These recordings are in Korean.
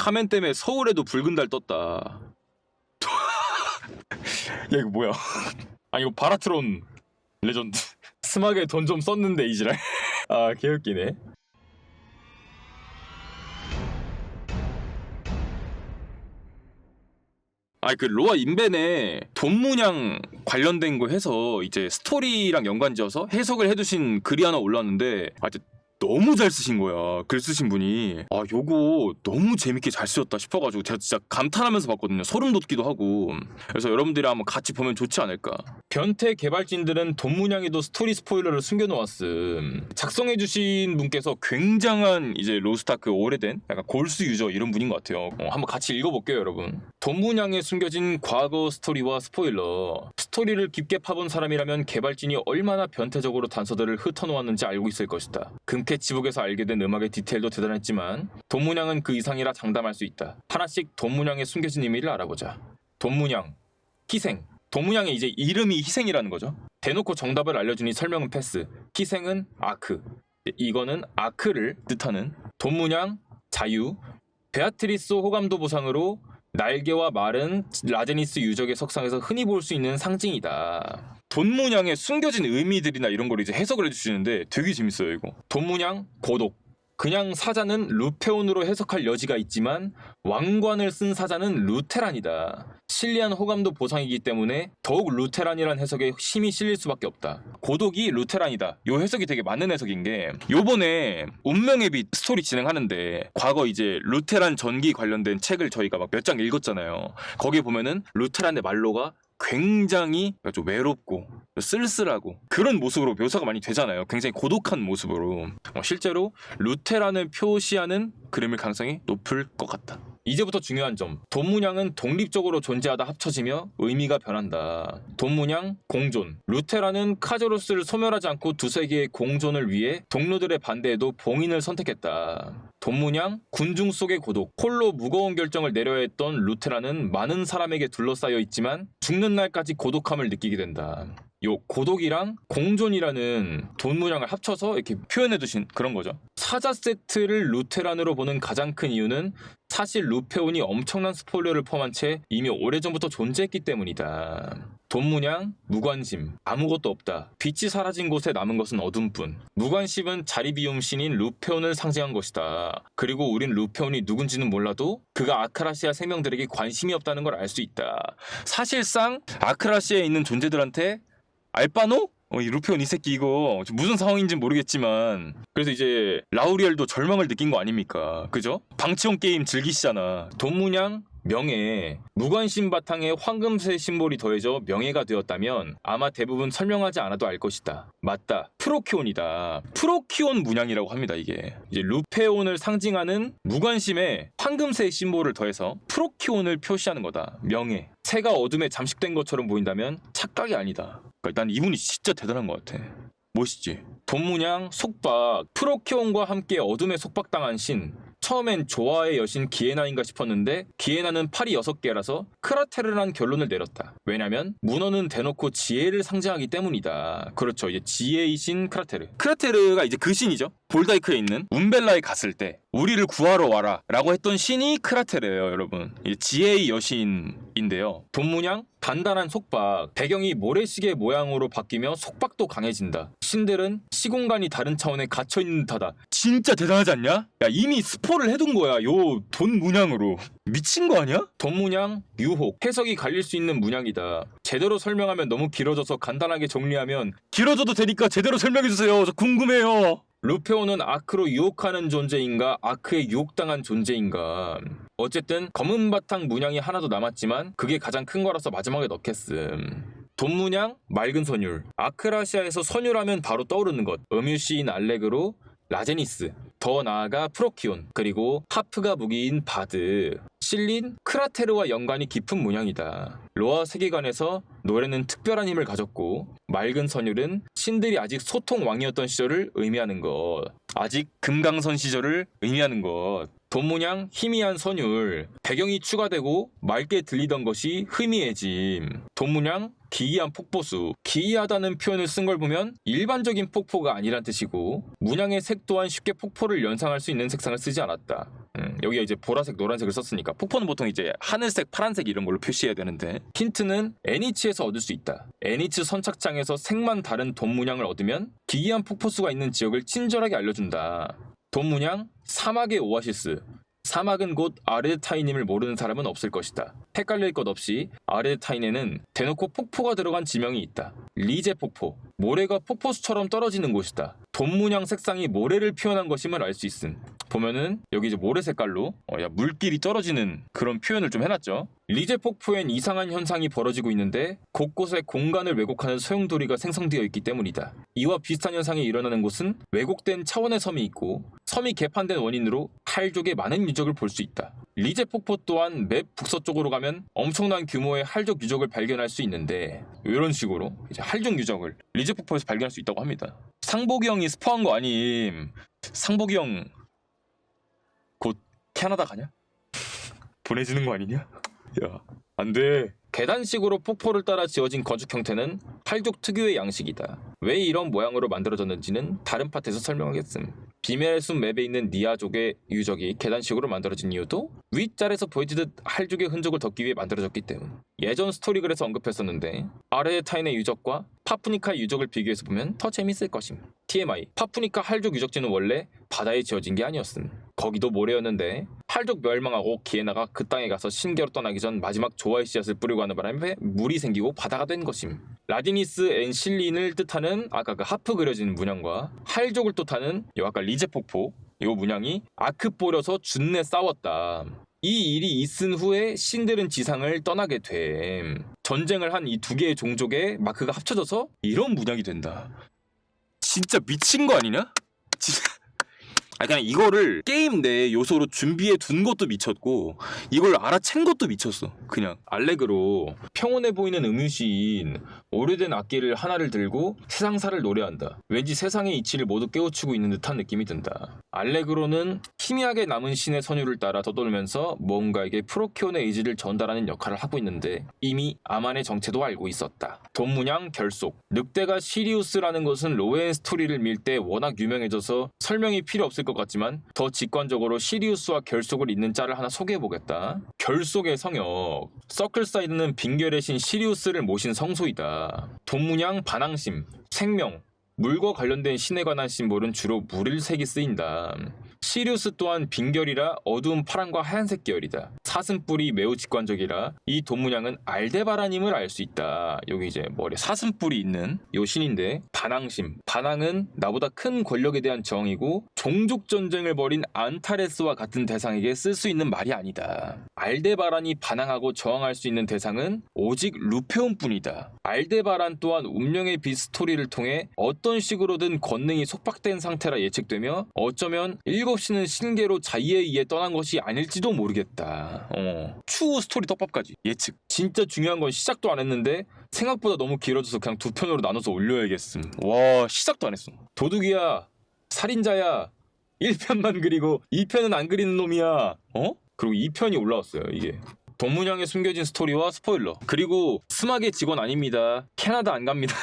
카멘 때문에 서울에도 붉은 달 떴다. 야 이거 뭐야? 아 이거 바라트론 레전드. 스마게 돈 좀 썼는데 이지랄. 아 개웃기네. 아그 로아 인벤에 돈 문양 관련된 거 해서 이제 스토리랑 연관지어서 해석을 해두신 글이 하나 올랐는데 아 진짜 너무 잘 쓰신 거야. 글 쓰신 분이. 아 요거 너무 재밌게 잘 쓰였다 싶어가지고 제가 진짜 감탄하면서 봤거든요. 소름 돋기도 하고. 그래서 여러분들이 한번 같이 보면 좋지 않을까. 변태 개발진들은 돈 문양에도 스토리 스포일러를 숨겨놓았음. 작성해주신 분께서 굉장한 이제 로스타크 오래된 약간 골수 유저 이런 분인 것 같아요. 어, 한번 같이 읽어볼게요 여러분. 돈 문양에 숨겨진 과거 스토리와 스포일러. 스토리를 깊게 파본 사람이라면 개발진이 얼마나 변태적으로 단서들을 흩어놓았는지 알고 있을 것이다. 금캐 지북에서 알게 된 음악의 디테일도 대단했지만 돈 문양은 그 이상이라 장담할 수 있다. 하나씩 돈 문양에 숨겨진 의미를 알아보자. 돈 문양 희생. 돈 문양의 이제 이름이 희생이라는 거죠. 대놓고 정답을 알려주니 설명은 패스. 희생은 아크. 이거는 아크를 뜻하는 돈 문양 자유. 베아트리스 호감도 보상으로 날개와 말은 라제니스 유적의 석상에서 흔히 볼 수 있는 상징이다. 돈 문양에 숨겨진 의미들이나 이런 걸 이제 해석을 해주시는데 되게 재밌어요 이거. 돈 문양 고독. 그냥 사자는 루페온으로 해석할 여지가 있지만 왕관을 쓴 사자는 루테란이다. 신리한 호감도 보상이기 때문에 더욱 루테란이란 해석에 힘이 실릴 수밖에 없다. 고독이 루테란이다. 요 해석이 되게 맞는 해석인 게 요번에 운명의 빛 스토리 진행하는데 과거 이제 루테란 전기 관련된 책을 저희가 막 몇 장 읽었잖아요. 거기에 보면은 루테란의 말로가 굉장히 좀 외롭고 쓸쓸하고 그런 모습으로 묘사가 많이 되잖아요. 굉장히 고독한 모습으로 어, 실제로 루테란을 표시하는 그림일 가능성이 높을 것 같다. 이제부터 중요한 점. 돈 문양은 독립적으로 존재하다 합쳐지며 의미가 변한다. 돈 문양 공존. 루테란은 카제로스를 소멸하지 않고 두세 개의 공존을 위해 동료들의 반대에도 봉인을 선택했다. 돈 문양 군중 속의 고독. 홀로 무거운 결정을 내려야 했던 루테란은 많은 사람에게 둘러싸여 있지만 죽는 날까지 고독함을 느끼게 된다. 요 고독이랑 공존이라는 돈 문양을 합쳐서 이렇게 표현해 두신 그런 거죠. 사자 세트를 루테란으로 보는 가장 큰 이유는 사실 루페온이 엄청난 스포일러를 포함한 채 이미 오래전부터 존재했기 때문이다. 돈 문양, 무관심, 아무것도 없다. 빛이 사라진 곳에 남은 것은 어둠뿐. 무관심은 자리 비움 신인 루페온을 상징한 것이다. 그리고 우린 루페온이 누군지는 몰라도 그가 아크라시아 생명들에게 관심이 없다는 걸 알 수 있다. 사실상 아크라시아에 있는 존재들한테 알바노? 어, 이 루페온 이 새끼 이거 무슨 상황인지 모르겠지만 그래서 이제 라우리엘도 절망을 느낀 거 아닙니까? 그죠? 방치용 게임 즐기시잖아. 돈 문양 명예, 무관심 바탕에 황금새 심볼이 더해져 명예가 되었다면 아마 대부분 설명하지 않아도 알 것이다. 맞다. 프로키온이다. 프로키온 문양이라고 합니다, 이게. 이제 루페온을 상징하는 무관심에 황금새 심볼을 더해서 프로키온을 표시하는 거다. 명예. 새가 어둠에 잠식된 것처럼 보인다면 착각이 아니다. 그러니까 난 이분이 진짜 대단한 것 같아. 멋있지. 돈 문양, 속박, 프로키온과 함께 어둠에 속박당한 신. 처음엔 조화의 여신 기에나인가 싶었는데 기에나는 팔이 6개라서 크라테르란 결론을 내렸다. 왜냐면 문어는 대놓고 지혜를 상징하기 때문이다. 그렇죠. 이제 지혜이신 크라테르. 크라테르가 이제 그 신이죠. 볼다이크에 있는 운벨라에 갔을 때 우리를 구하러 와라 라고 했던 신이 크라테르예요 여러분 이 지혜의 여신인데요 돈 문양 단단한 속박 배경이 모래시계 모양으로 바뀌며 속박도 강해진다 신들은 시공간이 다른 차원에 갇혀 있는 듯하다. 진짜 대단하지 않냐? 야 이미 스포를 해둔 거야 요 돈 문양으로. 미친 거 아니야? 돈 문양? 유혹. 해석이 갈릴 수 있는 문양이다. 제대로 설명하면 너무 길어져서 간단하게 정리하면 길어져도 되니까 제대로 설명해 주세요. 저 궁금해요. 루페오는 아크로 유혹하는 존재인가 아크에 유혹당한 존재인가. 어쨌든 검은 바탕 문양이 하나 도 남았지만 그게 가장 큰 거라서 마지막에 넣겠음 돈 문양 맑은 선율 아크라시아에서 선율하면 바로 떠오르는 것 음유시인 알렉으로 라제니스 더 나아가 프로키온 그리고 하프가 무기인 바드 실린 크라테르와 연관이 깊은 문양이다. 로아 세계관에서 노래는 특별한 힘을 가졌고 맑은 선율은 신들이 아직 소통 왕이었던 시절을 의미하는 것. 아직 금강선 시절을 의미하는 것. 돈 문양 희미한 선율, 배경이 추가되고 맑게 들리던 것이 흐미해짐. 돈 문양 기이한 폭포수. 기이하다는 표현을 쓴 걸 보면 일반적인 폭포가 아니란 뜻이고 문양의 색 또한 쉽게 폭포를 연상할 수 있는 색상을 쓰지 않았다. 음, 여기가 이제 보라색, 노란색을 썼으니까 폭포는 보통 이제 하늘색, 파란색 이런 걸로 표시해야 되는데 힌트는 애니치에서 얻을 수 있다. 애니치 선착장에서 색만 다른 돈 문양을 얻으면 기이한 폭포수가 있는 지역을 친절하게 알려준다. 돈 문양 사막의 오아시스. 사막은 곧 아르타이님을 모르는 사람은 없을 것이다. 헷갈릴 것 없이 아르타인에는 대놓고 폭포가 들어간 지명이 있다. 리제 폭포. 모래가 폭포수처럼 떨어지는 곳이다. 돈 문양 색상이 모래를 표현한 것임을 알 수 있음. 보면은 여기 이제 모래 색깔로 어, 야, 물길이 떨어지는 그런 표현을 좀 해놨죠. 리제 폭포엔 이상한 현상이 벌어지고 있는데 곳곳에 공간을 왜곡하는 소용돌이가 생성되어 있기 때문이다. 이와 비슷한 현상이 일어나는 곳은 왜곡된 차원의 섬이 있고 섬이 개판된 원인으로 할족의 많은 유적을 볼 수 있다. 리제 폭포 또한 맵 북서쪽으로 가면 엄청난 규모의 할족 유적을 발견할 수 있는데 이런 식으로 이제 할족 유적을 리제 폭포에서 발견할 수 있다고 합니다. 상복이 형이 스포한 거 아님? 상복이 형 곧 캐나다 가냐? 보내주는 거 아니냐? 야, 안 돼. 계단식으로 폭포를 따라 지어진 건축 형태는 팔족 특유의 양식이다. 왜 이런 모양으로 만들어졌는지는 다른 파트에서 설명하겠음. 비멜의 숲 맵에 있는 니아족의 유적이 계단식으로 만들어진 이유도 윗짤에서 보여지듯 할족의 흔적을 덮기 위해 만들어졌기 때문. 예전 스토리글에서 언급했었는데 아르에타인의 유적과 파푸니카의 유적을 비교해서 보면 더 재밌을 것임. TMI 파푸니카 할족 유적지는 원래 바다에 지어진 게 아니었음. 거기도 모래였는데 팔족 멸망하고 기에나가 그 땅에 가서 신계로 떠나기 전 마지막 조화의 씨앗을 뿌리고 하는 바람에 물이 생기고 바다가 된 것임. 라디니스 앤 실린을 뜻하는 아까 그 하프 그려진 문양과 할족을 뜻하는 요 아까 리제 폭포 요 문양이 아크 뿌려서 준내 싸웠다. 이 일이 있은 후에 신들은 지상을 떠나게 됨. 전쟁을 한 이 두 개의 종족의 마크가 합쳐져서 이런 문양이 된다. 진짜 미친 거 아니냐? 진짜. 아 그냥 이거를 게임 내 요소로 준비해 둔 것도 미쳤고 이걸 알아챈 것도 미쳤어. 그냥 알렉으로 평온해 보이는 음유시인 오래된 악기를 하나를 들고 세상사를 노래한다. 왠지 세상의 이치를 모두 깨우치고 있는 듯한 느낌이 든다. 알렉으로는 희미하게 남은 신의 선율을 따라 떠돌면서 뭔가에게 프로키온의 의지를 전달하는 역할을 하고 있는데 이미 아만의 정체도 알고 있었다. 돈 문양 결속. 늑대가 시리우스라는 것은 로엔 스토리를 밀 때 워낙 유명해져서 설명이 필요 없을 것 같지만 더 직관적으로 시리우스와 결속을 잇는 짤을 하나 소개해보겠다. 결속의 성역. 서클사이드는 빙결의 신 시리우스를 모신 성소이다. 돈 문양 반항심. 생명. 물과 관련된 신에 관한 심볼은 주로 물을 색이 쓰인다. 시리우스 또한 빙결이라 어두운 파란과 하얀색 계열이다. 사슴뿔이 매우 직관적이라 이 돈문양은 알데바라님을 알 수 있다. 여기 이제 머리에 사슴뿔이 있는 요 신인데 반항심. 반항은 나보다 큰 권력에 대한 정이고 종족 전쟁을 벌인 안타레스와 같은 대상에게 쓸 수 있는 말이 아니다. 알데바란이 반항하고 저항할 수 있는 대상은 오직 루페온뿐이다. 알데바란 또한 운명의 빛 스토리를 통해 어떤 식으로든 권능이 속박된 상태라 예측되며 어쩌면 일곱 신은 신계로 자의에 의해 떠난 것이 아닐지도 모르겠다. 어. 추후 스토리 떡밥까지 예측. 진짜 중요한 건 시작도 안 했는데 생각보다 너무 길어져서 그냥 두 편으로 나눠서 올려야겠음. 와 시작도 안 했어. 도둑이야. 살인자야. 1편만 그리고 2편은 안 그리는 놈이야. 어? 그리고 2편이 올라왔어요, 이게. 동문양에 숨겨진 스토리와 스포일러. 그리고 스마게 직원 아닙니다. 캐나다 안 갑니다.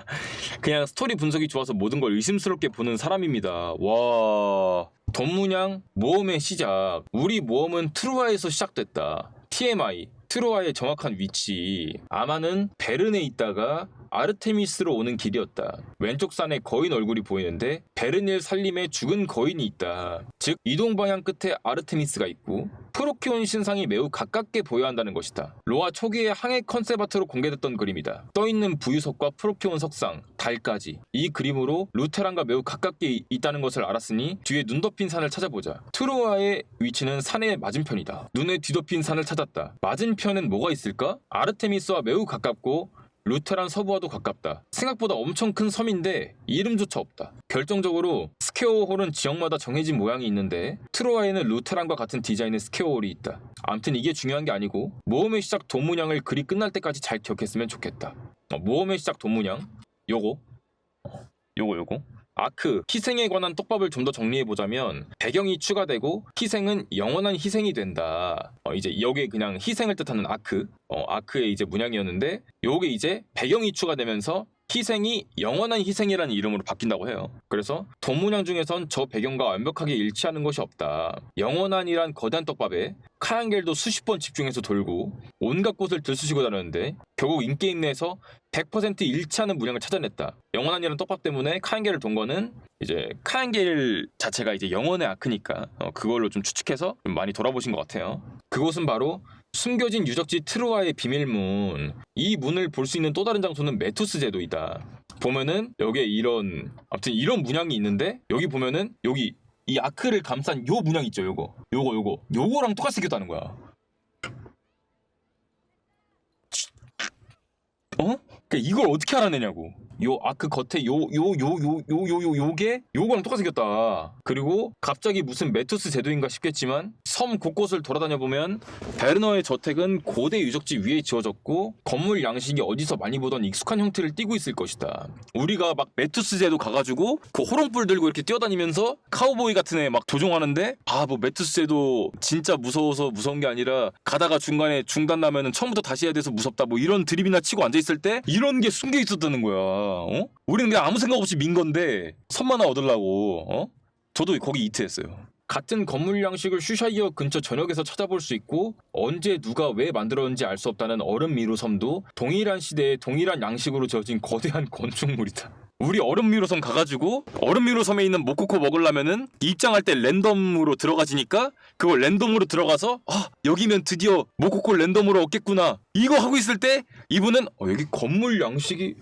그냥 스토리 분석이 좋아서 모든 걸 의심스럽게 보는 사람입니다. 와. 돈문양 모험의 시작. 우리 모험은 트루아에서 시작됐다. TMI. 트루아의 정확한 위치. 아마는 베른에 있다가 아르테미스로 오는 길이었다. 왼쪽 산에 거인 얼굴이 보이는데 베르닐 살림에 죽은 거인이 있다. 즉 이동 방향 끝에 아르테미스가 있고 프로키온 신상이 매우 가깝게 보여야 한다는 것이다. 로아 초기의 항해 컨셉 아트로 공개됐던 그림이다. 떠있는 부유석과 프로키온 석상, 달까지 이 그림으로 루테란과 매우 가깝게 있다는 것을 알았으니 뒤에 눈 덮인 산을 찾아보자. 트로아의 위치는 산의 맞은편이다. 눈에 뒤덮인 산을 찾았다. 맞은편엔 뭐가 있을까? 아르테미스와 매우 가깝고 루테란 서부와도 가깝다. 생각보다 엄청 큰 섬인데 이름조차 없다. 결정적으로 스퀘어홀은 지역마다 정해진 모양이 있는데 트로아에는 루테란과 같은 디자인의 스퀘어홀이 있다. 암튼 이게 중요한 게 아니고 모험의 시작 돈 문양을 글이 끝날 때까지 잘 기억했으면 좋겠다. 어, 모험의 시작 돈 문양 요거 어, 요거 요거 아크 희생에 관한 떡밥을 좀 더 정리해 보자면 배경이 추가되고 희생은 영원한 희생이 된다. 어, 이제 여기에 그냥 희생을 뜻하는 아크, 어, 아크의 이제 문양이었는데 요게 이제 배경이 추가되면서 희생이 영원한 희생이라는 이름으로 바뀐다고 해요. 그래서 돈 문양 중에선 저 배경과 완벽하게 일치하는 것이 없다. 영원한이란 거대한 떡밥에 카양겔도 수십 번 집중해서 돌고 온갖 곳을 들쑤시고 다녔는데 결국 인게임 내에서 100% 일치하는 문양을 찾아냈다. 영원한이라는 떡밥 때문에 카양겔을 돈 거는 이제 카양겔 자체가 이제 영원의 아크니까 어, 그걸로 좀 추측해서 좀 많이 돌아보신 것 같아요. 그곳은 바로 숨겨진 유적지 트루아의 비밀문. 이 문을 볼 수 있는 또 다른 장소는 메투스 제도이다. 보면은 여기에 이런 아무튼 이런 문양이 있는데 여기 보면은 여기 이 아크를 감싼 요 문양 있죠, 요거. 요거 요거. 요거랑 똑같이 생겼다는 거야. 어? 그러니까 이걸 어떻게 알아내냐고. 요 아크 겉에 요 요 요 요 요 요 요 요게 요거랑 똑같이 생겼다. 그리고 갑자기 무슨 메투스 제도인가 싶겠지만 섬 곳곳을 돌아다녀 보면 베르너의 저택은 고대 유적지 위에 지어졌고 건물 양식이 어디서 많이 보던 익숙한 형태를 띠고 있을 것이다. 우리가 막 메투스 제도 가가지고 그 호롱불 들고 이렇게 뛰어다니면서 카우보이 같은 애 막 조종하는데 아 뭐 메투스 제도 진짜 무서워서 무서운 게 아니라 가다가 중간에 중단 나면은 처음부터 다시 해야 돼서 무섭다 뭐 이런 드립이나 치고 앉아 있을 때 이런 게 숨겨 있었다는 거야. 어? 우리는 그냥 아무 생각 없이 민 건데 선만 얻으려고 어? 저도 거기 이트했어요. 같은 건물 양식을 슈샤이어 근처 전역에서 찾아볼 수 있고 언제 누가 왜 만들었는지 알 수 없다는 얼음 미로 섬도 동일한 시대에 동일한 양식으로 지어진 거대한 건축물이다. 우리 얼음 미로 섬 가가지고 얼음 미로 섬에 있는 모코코 먹으려면은 입장할 때 랜덤으로 들어가지니까 그걸 랜덤으로 들어가서 아 여기면 드디어 모코코 랜덤으로 얻겠구나 이거 하고 있을 때 이분은 어, 여기 건물 양식이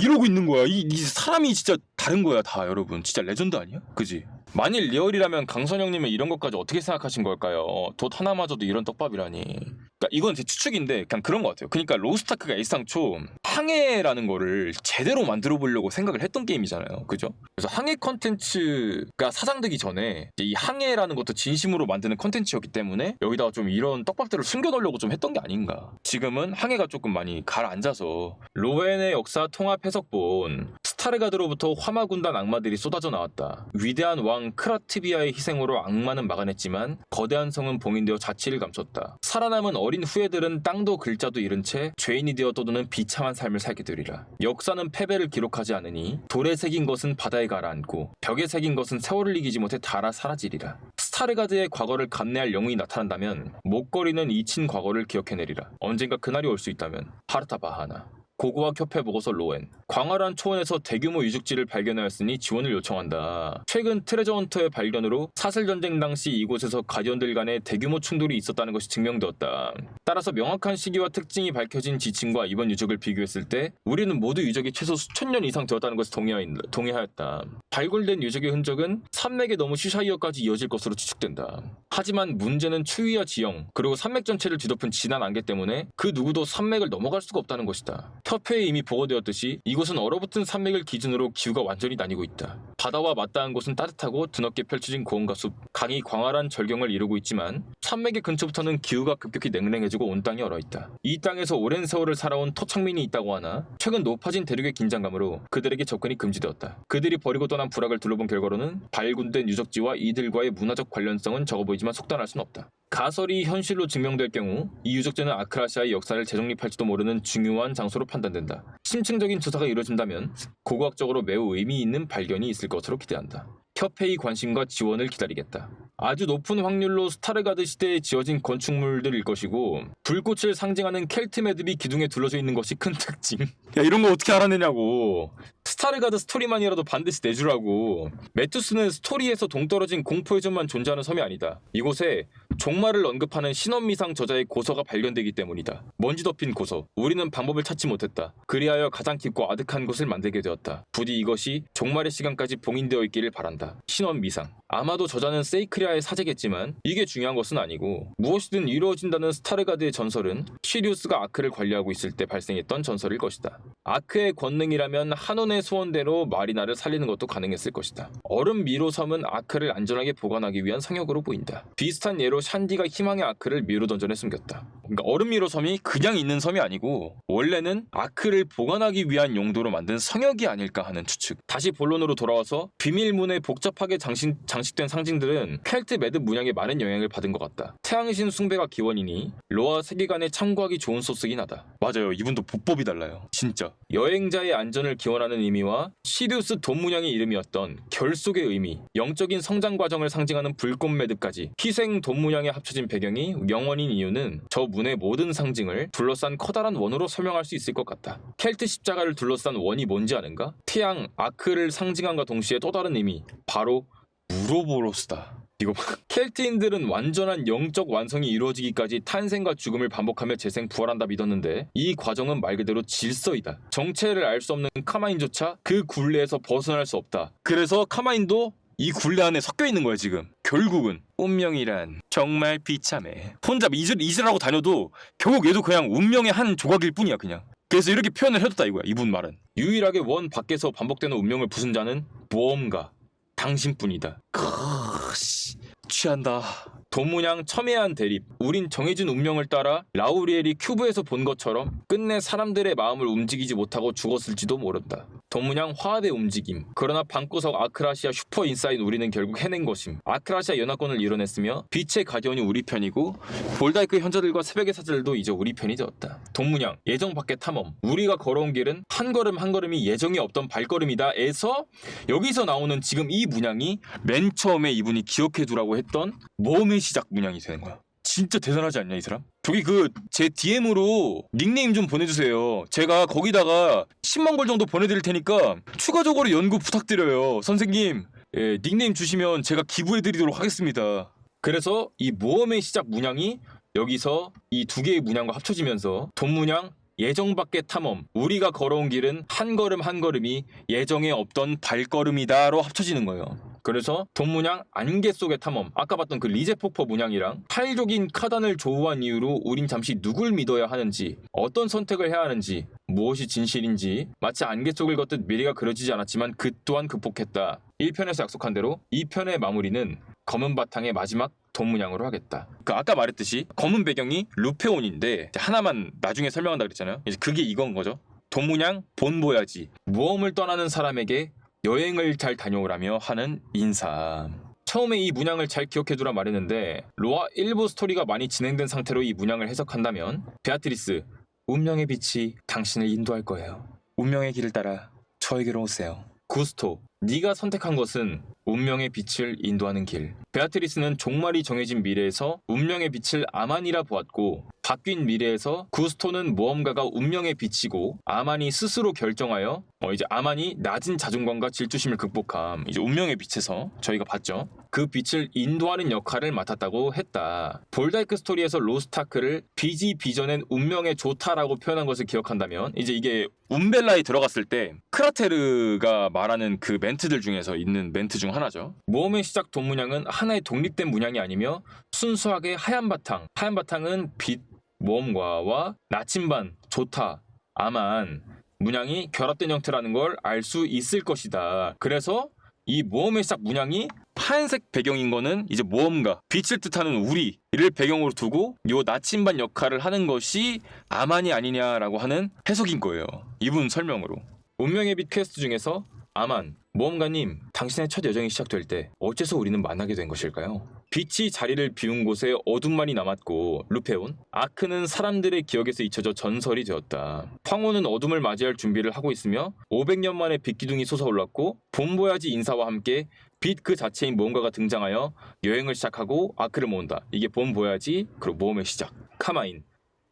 이러고 있는 거야. 이, 이 사람이 진짜 다른 거야, 다 여러분. 진짜 레전드 아니야? 그지? 만일 리얼이라면 강선영님은 이런 것까지 어떻게 생각하신 걸까요? 어, 돛 하나마저도 이런 떡밥이라니. 그러니까 이건 제 추측인데 그냥 그런 것 같아요. 그러니까 로스타크가 일상초 항해라는 거를 제대로 만들어 보려고 생각을 했던 게임이잖아요. 그죠? 그래서 항해 컨텐츠가 사장되기 전에 이 항해라는 것도 진심으로 만드는 컨텐츠였기 때문에 여기다가 좀 이런 떡밥들을 숨겨 놓으려고 좀 했던 게 아닌가. 지금은 항해가 조금 많이 가라앉아서 로엔의 역사 통합 해석본 스타르가드로부터 화마군단 악마들이 쏟아져 나왔다. 위대한 왕 크라티비아의 희생으로 악마는 막아냈지만 거대한 성은 봉인되어 자취를 감췄다. 살아남은 어린 후예들은 땅도 글자도 잃은 채 죄인이 되어 떠도는 비참한 삶을 살게 되리라. 역사는 패배를 기록하지 않으니 돌에 새긴 것은 바다에 가라앉고 벽에 새긴 것은 세월을 이기지 못해 닳아 사라지리라. 스타르가드의 과거를 감내할 영웅이 나타난다면 목걸이는 잊힌 과거를 기억해내리라. 언젠가 그날이 올 수 있다면 하르타 바하나. 고고학 협회 보고서 로엔 광활한 초원에서 대규모 유적지를 발견하였으니 지원을 요청한다. 최근 트레저 헌터의 발견으로 사슬 전쟁 당시 이곳에서 가디언들 간의 대규모 충돌이 있었다는 것이 증명되었다. 따라서 명확한 시기와 특징이 밝혀진 지층과 이번 유적을 비교했을 때 우리는 모두 유적이 최소 수천 년 이상 되었다는 것을 동의하- 동의하였다. 발굴된 유적의 흔적은 산맥에 너무 슈샤이어까지 이어질 것으로 추측된다. 하지만 문제는 추위와 지형 그리고 산맥 전체를 뒤덮은 진한 안개 때문에 그 누구도 산맥을 넘어갈 수가 없다는 것이다. 협회에 이미 보고되었듯이 이곳은 얼어붙은 산맥을 기준으로 기후가 완전히 나뉘고 있다. 바다와 맞닿은 곳은 따뜻하고 드넓게 펼쳐진 고원과 숲, 강이 광활한 절경을 이루고 있지만 산맥의 근처부터는 기후가 급격히 냉랭해지고 온 땅이 얼어있다. 이 땅에서 오랜 세월을 살아온 토착민이 있다고 하나 최근 높아진 대륙의 긴장감으로 그들에게 접근이 금지되었다. 그들이 버리고 떠난 부락을 둘러본 결과로는 발군된 유적지와 이들과의 문화적 관련성은 적어 보이지만 속단할 수는 없다. 가설이 현실로 증명될 경우 이 유적지는 아크라시아의 역사를 재정립할지도 모르는 중요한 장소로 판단된다. 심층적인 조사가 이루어진다면 고고학적으로 매우 의미 있는 발견이 있을 것으로 기대한다. 협회의 관심과 지원을 기다리겠다. 아주 높은 확률로 스타르가드 시대에 지어진 건축물들일 것이고 불꽃을 상징하는 켈트 매듭이 기둥에 둘러져 있는 것이 큰 특징. 야 이런 거 어떻게 알아내냐고. 스타르가드 스토리만이라도 반드시 내주라고. 메투스는 스토리에서 동떨어진 공포의 점만 존재하는 섬이 아니다. 이곳에 종말을 언급하는 신원미상 저자의 고서가 발견되기 때문이다. 먼지 덮인 고서. 우리는 방법을 찾지 못했다. 그리하여 가장 깊고 아득한 곳을 만들게 되었다. 부디 이것이 종말의 시간까지 봉인되어 있기를 바란다. 신원미상. 아마도 저자는 세이크리아 시리아의 사제겠지만 이게 중요한 것은 아니고 무엇이든 이루어진다는 스타르가드의 전설은 시리우스가 아크를 관리하고 있을 때 발생했던 전설일 것이다. 아크의 권능이라면 한온의 소원대로 마리나를 살리는 것도 가능했을 것이다. 얼음 미로 섬은 아크를 안전하게 보관하기 위한 성역으로 보인다. 비슷한 예로 샨디가 희망의 아크를 미로 던전에 숨겼다. 그러니까 얼음 미로 섬이 그냥 있는 섬이 아니고 원래는 아크를 보관하기 위한 용도로 만든 성역이 아닐까 하는 추측. 다시 본론으로 돌아와서 비밀문에 복잡하게 장식, 장식된 상징들은 켈트 매듭 문양에 많은 영향을 받은 것 같다. 태양신 숭배가 기원이니 로아 세계관에 참고하기 좋은 소스긴 하다. 맞아요. 이분도 보법이 달라요. 진짜. 여행자의 안전을 기원하는 의미와 시리우스 돈 문양의 이름이었던 결속의 의미, 영적인 성장 과정을 상징하는 불꽃 매듭까지 희생 돈 문양에 합쳐진 배경이 영원인 이유는 저 문의 모든 상징을 둘러싼 커다란 원으로 설명할 수 있을 것 같다. 켈트 십자가를 둘러싼 원이 뭔지 아는가? 태양, 아크를 상징함과 동시에 또 다른 의미, 바로 무로보로스다. 이거 봐. 켈트인들은 완전한 영적 완성이 이루어지기까지 탄생과 죽음을 반복하며 재생 부활한다 믿었는데 이 과정은 말 그대로 질서이다. 정체를 알 수 없는 카마인조차 그 굴레에서 벗어날 수 없다. 그래서 카마인도 이 굴레 안에 섞여 있는 거야 지금. 결국은 운명이란 정말 비참해. 혼자 이질 이질하고 다녀도 결국 얘도 그냥 운명의 한 조각일 뿐이야 그냥. 그래서 이렇게 표현을 해뒀다 이거야 이분 말은. 유일하게 원 밖에서 반복되는 운명을 부순 자는 모험가 당신뿐이다. 크씨 취한다. 돈문양 첨예한 대립. 우린 정해진 운명을 따라 라우리엘이 큐브에서 본 것처럼 끝내 사람들의 마음을 움직이지 못하고 죽었을지도 모른다. 돈문양 화합의 움직임. 그러나 방구석 아크라시아 슈퍼 인사인 우리는 결국 해낸 것임. 아크라시아 연합군을 이뤄냈으며 빛의 가디언이 우리 편이고 볼다이크 현자들과 새벽의 사자들도 이제 우리 편이 되었다. 돈문양 예정 밖의 탐험. 우리가 걸어온 길은 한 걸음 한 걸음이 예정이 없던 발걸음이다. 에서 여기서 나오는 지금 이 문양이 맨 처음에 이분이 기억해두라고 했던 모험의 시작 문양이 되는 거야. 진짜 대단하지 않냐 이 사람? 저기 그 제 DM으로 닉네임 좀 보내주세요. 제가 거기다가 10만 골 정도 보내드릴 테니까 추가적으로 연구 부탁드려요. 선생님 예, 닉네임 주시면 제가 기부해드리도록 하겠습니다. 그래서 이 모험의 시작 문양이 여기서 이 두 개의 문양과 합쳐지면서 돈 문양 예정 밖의 탐험 우리가 걸어온 길은 한 걸음 한 걸음이 예정에 없던 발걸음이다로 합쳐지는 거예요. 그래서 돈 문양 안개 속의 탐험 아까 봤던 그 리제 폭포 문양이랑 탈족인 카단을 조우한 이유로 우린 잠시 누굴 믿어야 하는지 어떤 선택을 해야 하는지 무엇이 진실인지 마치 안개 속을 걷듯 미래가 그려지지 않았지만 그 또한 극복했다 1편에서 약속한 대로 2편의 마무리는 검은 바탕의 마지막 돈 문양으로 하겠다. 그 아까 말했듯이 검은 배경이 루페온인데 하나만 나중에 설명한다 그랬잖아요. 이제 그게 이건 거죠. 돈 문양 본보야지 모험을 떠나는 사람에게 여행을 잘 다녀오라며 하는 인사. 처음에 이 문양을 잘 기억해두라 말했는데 로아 1부 스토리가 많이 진행된 상태로 이 문양을 해석한다면 베아트리스 운명의 빛이 당신을 인도할 거예요. 운명의 길을 따라 저에게로 오세요. 구스토 네가 선택한 것은 운명의 빛을 인도하는 길. 베아트리스는 종말이 정해진 미래에서 운명의 빛을 아만이라 보았고 바뀐 미래에서 구스토는 모험가가 운명의 빛이고 아만이 스스로 결정하여 어 이제 아만이 낮은 자존감과 질투심을 극복함 이제 운명의 빛에서 저희가 봤죠. 그 빛을 인도하는 역할을 맡았다고 했다. 볼다이크 스토리에서 로스타크를 비지 비전엔 운명의 좋다라고 표현한 것을 기억한다면 이제 이게 운벨라에 들어갔을 때 크라테르가 말하는 그 멘트들 중에서 있는 멘트 중 하나죠. 모험의 시작 돈 문양은 하나의 독립된 문양이 아니며 순수하게 하얀 바탕, 하얀 바탕은 빛, 모험과와 나침반, 좋다, 아만 문양이 결합된 형태라는 걸 알 수 있을 것이다. 그래서 이 모험의 시작 문양이 파란색 배경인 거는 이제 모험가 빛을 뜻하는 우리를 배경으로 두고 요 나침반 역할을 하는 것이 아만이 아니냐라고 하는 해석인 거예요. 이분 설명으로. 운명의 빛 퀘스트 중에서 아만 모험가님 당신의 첫 여정이 시작될 때 어째서 우리는 만나게 된 것일까요? 빛이 자리를 비운 곳에 어둠만이 남았고 루페온 아크는 사람들의 기억에서 잊혀져 전설이 되었다. 황혼은 어둠을 맞이할 준비를 하고 있으며 500년 만에 빛기둥이 솟아올랐고 본보야지 인사와 함께 빛 그 자체인 모험가가 등장하여 여행을 시작하고 아크를 모은다. 이게 본보야지 그리고 모험의 시작. 카마인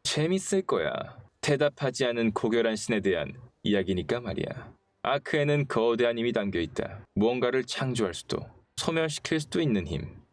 재밌을 거야. 대답하지 않은 고결한 신에 대한 이야기니까 말이야. 아크에는 거대한 힘이 담겨 있다. 무언가를 창조할 수도 소멸시킬 수도 있는 힘.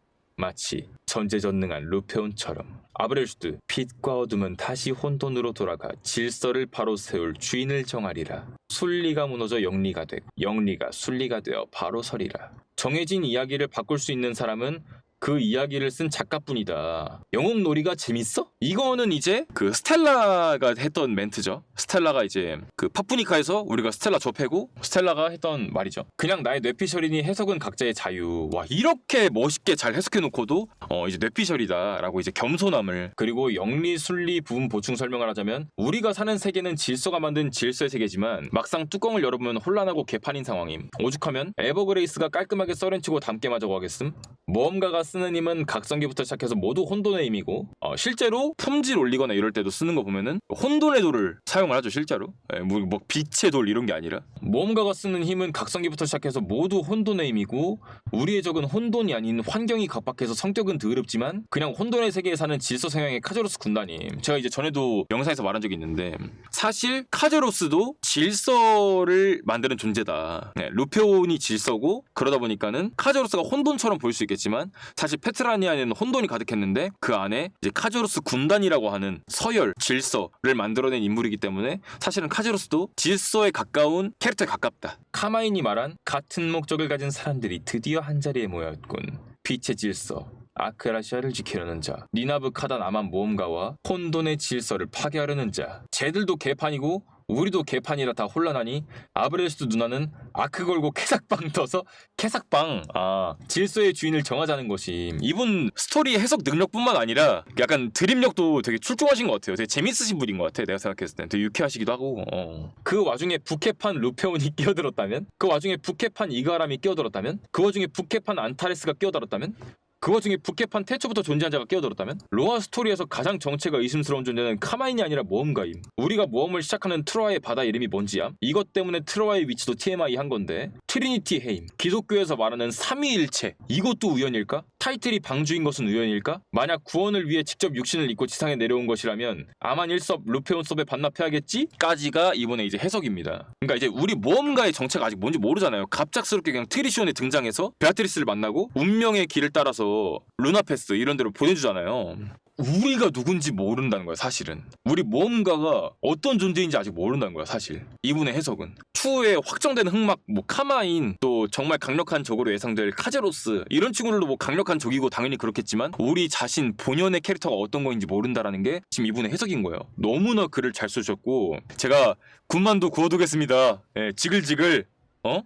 마치 전제전능한 루페온처럼 아브렐슈드 빛과 어둠은 다시 혼돈으로 돌아가 질서를 바로 세울 주인을 정하리라. 순리가 무너져 영리가 되고 영리가 순리가 되어 바로 서리라. 정해진 이야기를 바꿀 수 있는 사람은 그 이야기를 쓴 작가뿐이다. 영웅놀이가 재밌어? 이거는 이제 그 스텔라가 했던 멘트죠. 스텔라가 이제 그 파푸니카에서 우리가 스텔라 접해고 스텔라가 했던 말이죠. 그냥 나의 뇌피셜이니 해석은 각자의 자유. 와 이렇게 멋있게 잘 해석해놓고도 어 이제 뇌피셜이다라고 이제 겸손함을 그리고 영리 순리 부분 보충 설명을 하자면 우리가 사는 세계는 질서가 만든 질서의 세계지만 막상 뚜껑을 열어보면 혼란하고 개판인 상황임. 오죽하면 에버그레이스가 깔끔하게 썰은치고 담게 마자고 하겠음. 모험가가 쓰는 힘은 각성기부터 시작해서 모두 혼돈의 힘이고 어, 실제로 품질 올리거나 이럴 때도 쓰는 거 보면은 혼돈의 돌을 사용을 하죠 실제로. 예, 뭐, 뭐 빛의 돌 이런 게 아니라. 모험가가 쓰는 힘은 각성기부터 시작해서 모두 혼돈의 힘이고 우리의 적은 혼돈이 아닌 환경이 각박해서 성격은 더럽지만 그냥 혼돈의 세계에 사는 질서 성향의 카제로스 군단임. 제가 이제 전에도 영상에서 말한 적이 있는데 사실 카제로스도 질서를 만드는 존재다. 네, 루페온이 질서고 그러다 보니까는 카제로스가 혼돈처럼 보일 수 있겠지만 사실 페트라니아에는 혼돈이 가득했는데 그 안에 이제 카제로스 군단이라고 하는 서열, 질서를 만들어낸 인물이기 때문에 사실은 카제로스도 질서에 가까운 캐릭터에 가깝다. 카마인이 말한 같은 목적을 가진 사람들이 드디어 한 자리에 모였군. 빛의 질서. 아크라시아를 지키려는 자, 니나브 카단 아만 모험가와 혼돈의 질서를 파괴하려는 자. 쟤들도 개판이고 우리도 개판이라 다 혼란하니 아브레스트 누나는 아크 걸고 캐삭빵 떠서 캐삭빵 아 질서의 주인을 정하자는 것이 이분 스토리 해석 능력뿐만 아니라 약간 드립력도 되게 출중하신 것 같아요. 되게 재밌으신 분인 것 같아 내가 생각했을 때 되게 유쾌하시기도 하고 어. 그 와중에 부캐판 루페온이 끼어들었다면? 그 와중에 부캐판 이가람이 끼어들었다면? 그 와중에 부캐판 안타레스가 끼어들었다면 그 와중에 부캐판 태초부터 존재한 자가 끼어들었다면 로아 스토리에서 가장 정체가 의심스러운 존재는 카마인이 아니라 모험가임 우리가 모험을 시작하는 트로아의 바다 이름이 뭔지야? 이것 때문에 트로아의 위치도 TMI 한 건데 트리니티 헤임 기독교에서 말하는 삼위일체 이것도 우연일까? 타이틀이 방주인 것은 우연일까? 만약 구원을 위해 직접 육신을 입고 지상에 내려온 것이라면 아만 일섭 루페온섭에 반납해야겠지? 까지가 이번에 이제 해석입니다 그러니까 이제 우리 모험가의 정체가 아직 뭔지 모르잖아요 갑작스럽게 그냥 트리시온에 등장해서 베아트리스를 만나고 운명의 길을 따라서 루나페스 이런 데로 보내주잖아요. 우리가 누군지 모른다는 거야 사실은. 우리 모험가가 어떤 존재인지 아직 모른다는 거야 사실. 이분의 해석은. 추후에 확정된 흑막 뭐 카마인 또 정말 강력한 적으로 예상될 카제로스 이런 친구들도 뭐 강력한 적이고 당연히 그렇겠지만 우리 자신 본연의 캐릭터가 어떤 거인지 모른다라는 게 지금 이분의 해석인 거예요. 너무나 글을 잘 쓰셨고 제가 군만두 구워두겠습니다. 예, 지글지글. 어?